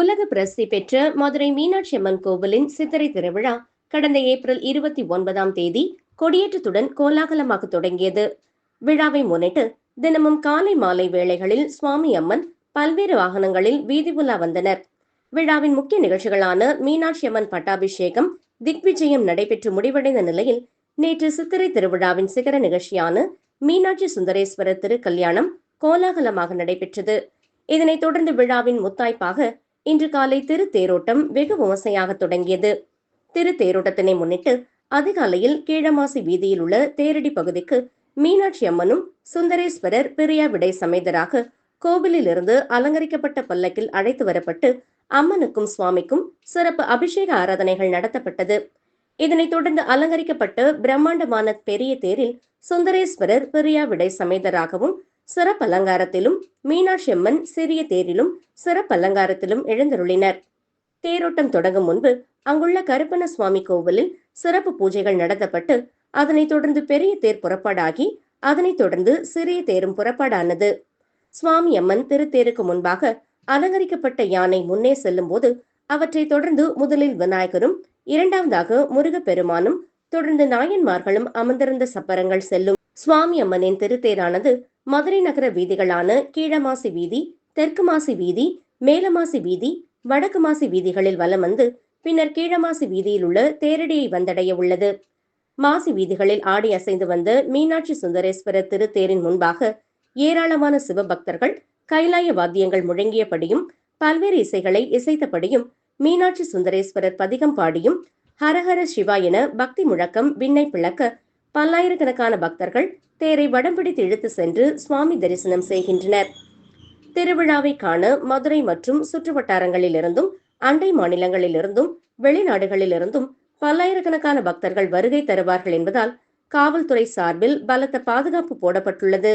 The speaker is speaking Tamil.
உலக பிரசித்தி பெற்ற மதுரை மீனாட்சி அம்மன் கோவிலின் சித்திரை திருவிழா கடந்த ஏப்ரல் இருபத்தி ஒன்பதாம் தேதி கொடியேற்றத்துடன் கோலாகலமாக தொடங்கியது. விழாவை முன்னிட்டு தினமும் காலை மாலை வேளைகளில் சுவாமி அம்மன் பல்வேறு வாகனங்களில் வீதி உலா வந்தனர். விழாவின் முக்கிய நிகழ்ச்சிகளான மீனாட்சி அம்மன் பட்டாபிஷேகம் திக்விஜயம் நடைபெற்று முடிவடைந்த நிலையில் நேற்று சித்திரை திருவிழாவின் சிகர நிகழ்ச்சியான மீனாட்சி சுந்தரேஸ்வரர் திருக்கல்யாணம் கோலாகலமாக நடைபெற்றது. இதனைத் தொடர்ந்து விழாவின் முத்தாய்ப்பாக இன்று காலை திருத்தேரோட்டம் வெகு விமர்சையாக தொடங்கியது. திருத்தேரோட்டத்தினை முன்னிட்டு அதிகாலையில் கீழமாசி வீதியில் உள்ள தேரடி பகுதிக்கு மீனாட்சி அம்மனும் சுந்தரேஸ்வரர் பிரியா விடை சமேதராக கோவிலிலிருந்து அலங்கரிக்கப்பட்ட பல்லக்கில் அழைத்து வரப்பட்டு அம்மனுக்கும் சுவாமிக்கும் சிறப்பு அபிஷேக ஆராதனைகள் நடத்தப்பட்டது. இதனைத் தொடர்ந்து அலங்கரிக்கப்பட்ட பிரம்மாண்டமான பெரிய தேரில் சுந்தரேஸ்வரர் பிரியா விடை சமேதராகவும் சிறப்பலங்காரத்திலும் மீனாட்சியம்மன் மீனாட்சி அம்மன் சிறிய தேரிலும் சிறப்பலங்காரத்திலும் எழுந்தருளினர். தேரோட்டம் தொடங்கும் முன்பு அங்குள்ள கருப்பண சுவாமி கோவிலில் சிறப்பு பூஜைகள் நடத்தப்பட்டு அதனைத் தொடர்ந்து பெரிய தேர் புறப்பாடாகி அதனைத் தொடர்ந்து சிறிய தேரும் புறப்பாடானது. சுவாமி அம்மன் திருத்தேருக்கு முன்பாக அலங்கரிக்கப்பட்ட யானை முன்னே செல்லும் போது அவற்றை தொடர்ந்து முதலில் விநாயகரும் இரண்டாவதாக முருகப்பெருமானும் தொடர்ந்து நாயன்மார்களும் அமர்ந்திருந்த சப்பரங்கள் செல்லும். சுவாமி அம்மனின் திருத்தேரானது மதுரை நகர வீதிகளான கீழமாசி வீதி தெற்கு மாசி வீதி மேலமாசி வீதி வடக்கு மாசி வீதிகளில் வலம் வந்து பின்னர் கீழமாசி வீதியில் உள்ள தேரடியை வந்தடைய உள்ளது. மாசி வீதிகளில் ஆடி அசைந்து வந்த மீனாட்சி சுந்தரேஸ்வரர் திருத்தேரின் முன்பாக ஏராளமான சிவபக்தர்கள் கைலாய வாத்தியங்கள் முழங்கியபடியும் பல்வேறு இசைகளை இசைத்தபடியும் மீனாட்சி சுந்தரேஸ்வரர் பதிகம் பாடியும் ஹரஹர சிவா என பக்தி முழக்கம் விண்ணை பிளக்க பல்லாயிரக்கணக்கான பக்தர்கள் தேரை வடம்பிடித்து இழுத்து சென்று சுவாமி தரிசனம் செய்கின்றனர். திருவிழாவை காண மதுரை மற்றும் சுற்றுவட்டாரங்களிலிருந்தும் அண்டை மாநிலங்களிலிருந்தும் வெளிநாடுகளிலிருந்தும் பல்லாயிரக்கணக்கான பக்தர்கள் வருகை தருவார்கள் என்பதால் காவல்துறை சார்பில் பலத்த பாதுகாப்பு போடப்பட்டுள்ளது.